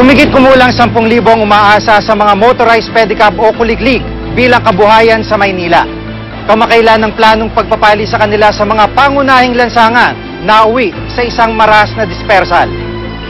Humigit kumulang 10,000 ang umaasa sa mga motorized pedicab o kuliglig bilang kabuhayan sa Maynila. Kamakailan ng planong pagpapali sa kanila sa mga pangunahing lansangan na uwi sa isang maras na dispersal.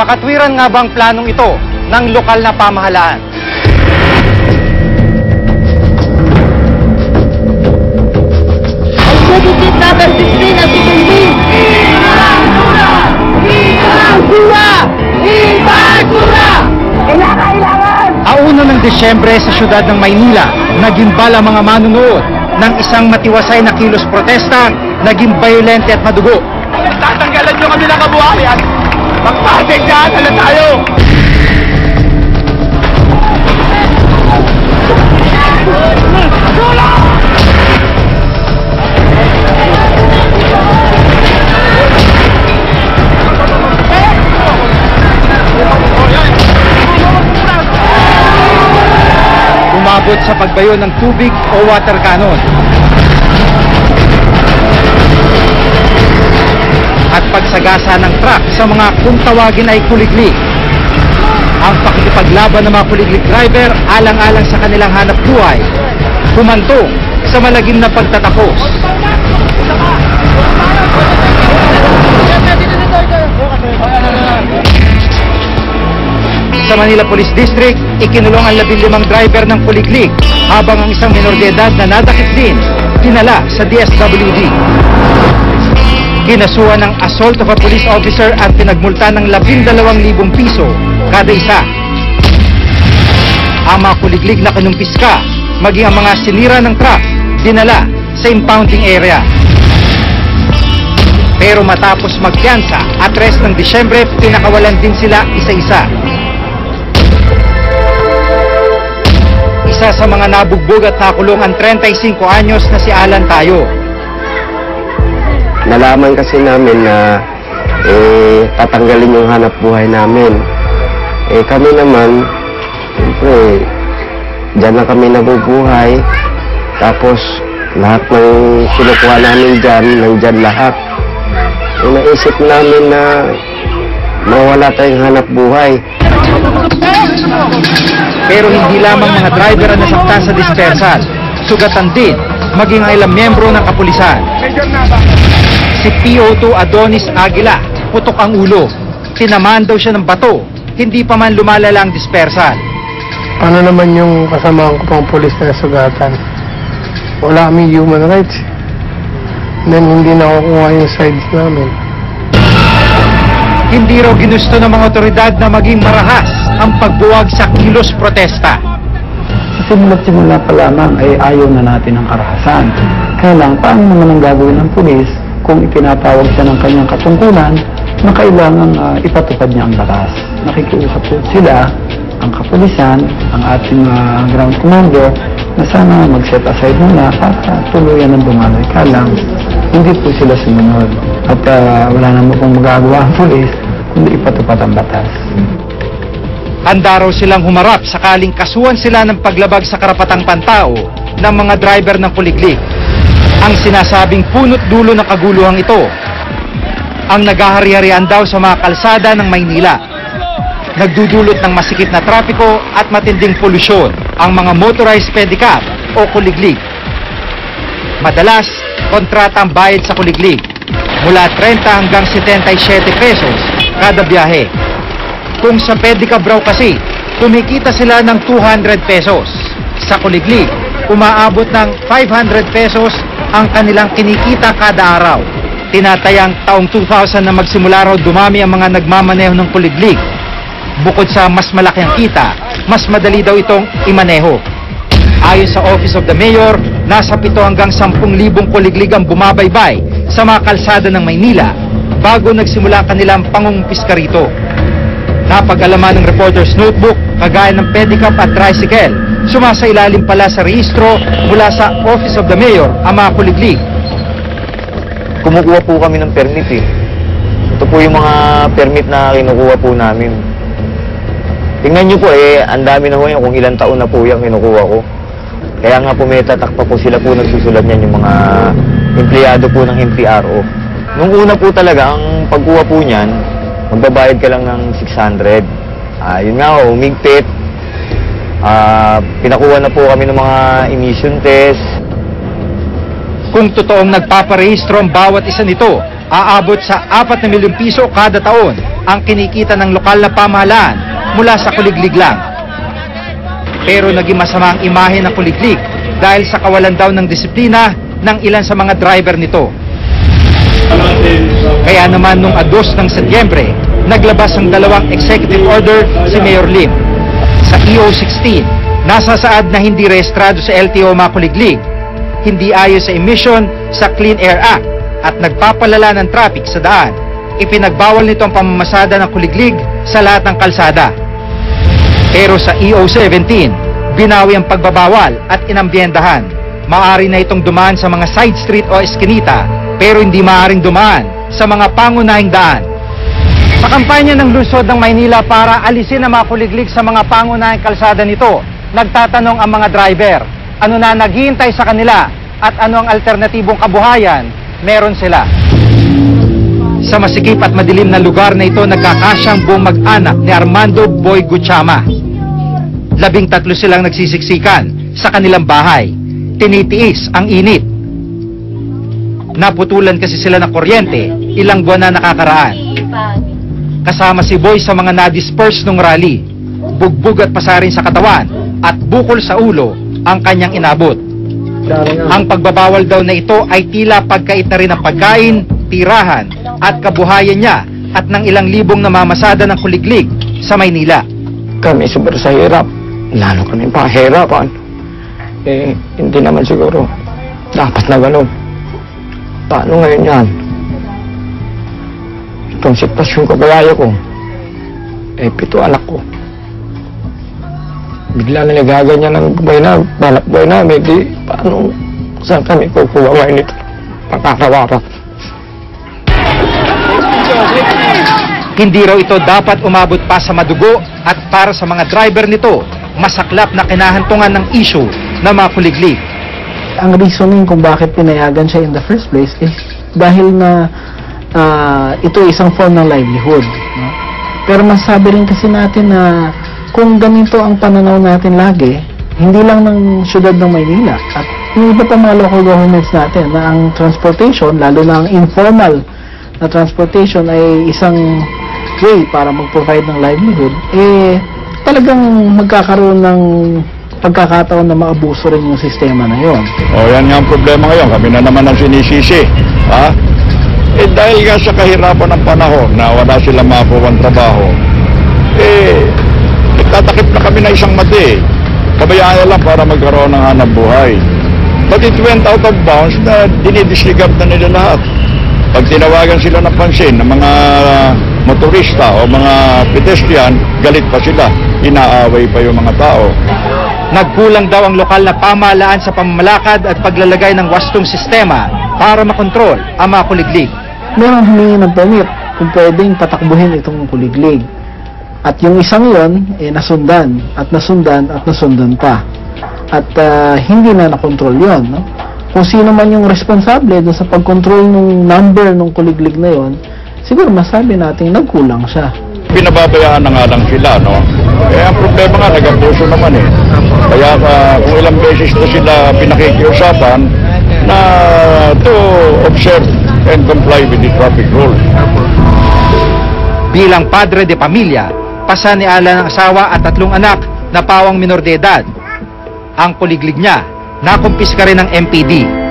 Makatwiran nga ba ang planong ito ng lokal na pamahalaan? Executive number 16 at 16 Auna ng Desyembre sa siyudad ng Maynila, naging bala mga manunood ng isang matiwasay na kilos protesta, naging violente at madugo. Tatanggalan nyo kami ng kabuhayan. Magpasigyan na tayo. Umabot sa pagbayo ng tubig o water cannon. At pagsagasa ng truck sa mga kung tawagin ay kuliglig. Ang pakikipaglaban ng mga kuliglig driver alang-alang sa kanilang hanap buhay. Humantong sa malagim na pagtatapos. Sa Manila Police District, ikinulong ang 15 driver ng kuliglig habang ang isang minor de edad na nadakit din, dinala sa DSWD. Kinasuhan ng assault of a police officer at pinagmulta ng 12,000 piso kada isa. Ang mga kuliglig na kinumpiska, maging ang mga sinira ng truck, dinala sa impounding area. Pero matapos magpiyansa at rest ng Disyembre, pinakawalan din sila isa-isa. Isa sa mga nabugbog at nakulong ang 35 anyos na si Alan Tayo. nalaman kasi namin na eh, tatanggalin yung hanap buhay namin. Eh kami naman, siyempre, dyan na kami nabubuhay. Tapos lahat ng kinukuha namin dyan, nandyan lahat. Eh naisip namin na mawala tayong hanap buhay. Pero hindi lamang mga driver ang nasaktan sa dispersal. Sugatan din, maging ang ilang miyembro ng kapulisan. Si PO2 Adonis Aguila, putok ang ulo. Tinamaan daw siya ng bato, hindi pa man lumalala ang dispersal. Ano naman yung kasamahan ko pang polis na sugatan? Wala kami human rights. Then hindi nakukuha yung sides namin. Hindi raw ginusto ng mga otoridad na maging marahas ang pagbuwag sa kilos protesta. Simula't simula pa lamang ay ayaw na natin ng karahasan. Kaya lang, paano naman ang gagawin ng pulis kung itinatawag siya ng kanyang katungkulan na kailangan ah, ipatupad niya ang batas? Nakikiusap po sila, ang kapulisan, ang ating ah, ground commander, na sana mag-set aside muna para tuluyan ng dumaloy. Kaya lang, hindi po sila sumunod. At ah, wala naman pong magagawa ang pulis kundi ipatupad ang batas. Handa raw silang humarap sakaling kasuhan sila ng paglabag sa karapatang pantao ng mga driver ng kuliglig. Ang sinasabing punot dulo ng kaguluhan ito, ang nagahari-harian daw sa mga kalsada ng Maynila. Nagdudulot ng masikip na trapiko at matinding polusyon ang mga motorized pedicab o kuliglig. Madalas, kontrata ang bayad sa kuliglig mula 30 hanggang 77 pesos kada biyahe. Kung sa pedicab raw kasi, kumikita sila ng 200 pesos. Sa kuliglig, umaabot ng 500 pesos ang kanilang kinikita kada araw. Tinatayang taong 2000 na magsimula raw dumami ang mga nagmamaneho ng kuliglig. Bukod sa mas malaki ang kita, mas madali daw itong imaneho. Ayon sa Office of the Mayor, nasa 7 hanggang 10,000 kuliglig ang bumabaybay sa mga kalsada ng Maynila bago nagsimula ang kanilang pangungpiska rito. Napag-alaman ng reporter's notebook, kagaya ng pedicab at tricycle, sumasailalim pala sa rehistro mula sa Office of the Mayor ang mga kuliglig. Kumukuha po kami ng permit eh. Ito po yung mga permit na kinukuha po namin. Tingnan nyo po eh, ang dami na po yan kung ilang taon na po yung kinukuha ko. Kaya nga po may tatak pa po sila po nagsusulat niyan yung mga empleyado po ng MPRO. Nung una po talaga, ang pagkuha po niyan, magbabayad ka lang ng 600. Ah, yun nga, oh, umigpit. Ah, pinakuha na po kami ng mga emission test. Kung totoong nagpaparehistro ang bawat isa nito, aabot sa 4 na milyong piso kada taon ang kinikita ng lokal na pamahalaan mula sa kuliglig lang. Pero naging masama ang imahe ng kuliglig dahil sa kawalan daw ng disiplina ng ilan sa mga driver nito. Kaya naman nung 2 ng Setyembre, naglabas ng dalawang executive order si Mayor Lim. Sa EO16, nasasaad na hindi rehistrado sa LTO makuliglig, hindi ayos sa emission sa Clean Air Act at nagpapalala ng traffic sa daan. Ipinagbawal nito ang pamamasada ng kuliglig sa lahat ng kalsada. Pero sa EO17, binawi ang pagbabawal at inambiyendahan. Maari na itong dumaan sa mga side street o eskinita, pero hindi maaring dumaan sa mga pangunahing daan. Sa kampanya ng lungsod ng Maynila para alisin ang mga kuliglig sa mga pangunahing kalsada nito, nagtatanong ang mga driver, ano na naghihintay sa kanila at ano ang alternatibong kabuhayan meron sila. Sa masikip at madilim na lugar na ito, nagkakasyang buong mag-anak ni Armando Boy Guchama. Labing tatlo silang nagsisiksikan sa kanilang bahay. Tinitiis ang init. Naputulan kasi sila ng kuryente ilang buwan na nakakaraan. Kasama si Boy sa mga na-disperse nung rally. Bugbog at pasarin sa katawan at bukol sa ulo ang kanyang inabot. Ang pagbabawal daw na ito ay tila pagkait na rin ng pagkain, tirahan at kabuhayan niya at ng ilang libong namamasada ng kuliglig sa Maynila. Kami sobrang sa hirap. Lalo kami pahirapan. Eh, hindi naman siguro dapat na ganun. Paano ngayon yan? Itong sitwasyon kagaya ko, eh, pito anak ko. Bigla na nagaganyan ng buhay na, balak buhay namin, di, paano, saan kami kukuha ngayon ito? Pagkakawaran. Hindi raw ito dapat umabot pa sa madugo at para sa mga driver nito, masaklap na kinahantungan ng issue ng mga kuliglig. ang reasoning kung bakit pinayagan siya in the first place is dahil na ah, ito isang form ng livelihood. No? Pero masasabi rin kasi natin na kung ganito ang pananaw natin lagi, hindi lang ng syudad ng Maynila at yung iba pa mga local governments natin na ang transportation, lalo na ang informal na transportation ay isang way para mag-provide ng livelihood, eh talagang magkakaroon ng pagkakataon na maabuso rin yung sistema na yon. O yan nga ang problema ngayon. Kami na naman ang sinisisi. Ha? Eh dahil nga sa kahirapan ng panahon na wala silang makakuha trabaho, eh, nagtatakip na kami na isang mati. Pabayaan na lang para magkaroon ng hanap buhay. But it went out of bounds na dinidisregard na nila lahat. Pag tinawagan sila ng pansin ng mga motorista o mga pedestrian, galit pa sila. Inaaway pa yung mga tao. Nagkulang daw ang lokal na pamahalaan sa pamamalakad at paglalagay ng wastong sistema para makontrol ang mga kuliglig. Meron humingi ng permit kung pwedeng patakbuhin itong kuliglig. At yung isang yon eh, nasundan at nasundan at nasundan pa. At ah, hindi na nakontrol yon. No? Kung sino man yung responsable sa pagkontrol ng number ng kuliglig na yon, siguro masabi natin nagkulang siya. Pinababayaan na nga lang sila, no? Eh, ang problema nga, nag-abuso naman eh. Kaya ah, kung ilang beses na sila pinakikiusapan na to observe and comply with the traffic rules. Bilang padre de pamilya, pasa ni Ala ng asawa at tatlong anak na pawang minor de edad. Ang kuliglig niya, nakumpiska rin ng MPD.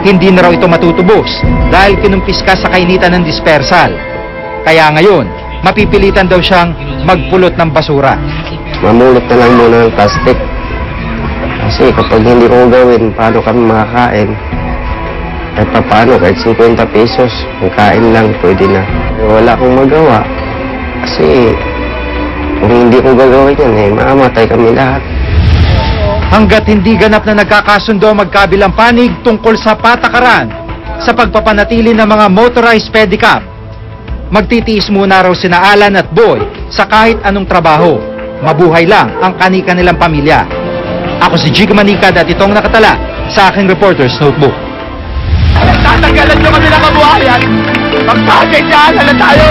Hindi na raw ito matutubos dahil kinumpiska sa kainitan ng dispersal. Kaya ngayon, mapipilitan daw siyang magpulot ng basura. Mamulot na lang muna ng plastic. Kasi kapag hindi ko gawin, paano kami makakain? Kahit pa paano, kahit 50 pesos, kain lang, pwede na. Wala akong magawa. Kasi kung hindi ko gagawin yan, eh, mamamatay kami lahat. Hanggat hindi ganap na nagkakasundo ang magkabilang panig tungkol sa patakaran sa pagpapanatili ng mga motorized pedicab, magtitiis muna raw sina Alan at Boy sa kahit anong trabaho. Mabuhay lang ang kanika nilang pamilya. Ako si Jig Manikad at itong nakatala sa aking reporter's notebook. Tatanggalan nyo kami ng kabuhayan. Magpagay dyan, hala tayo!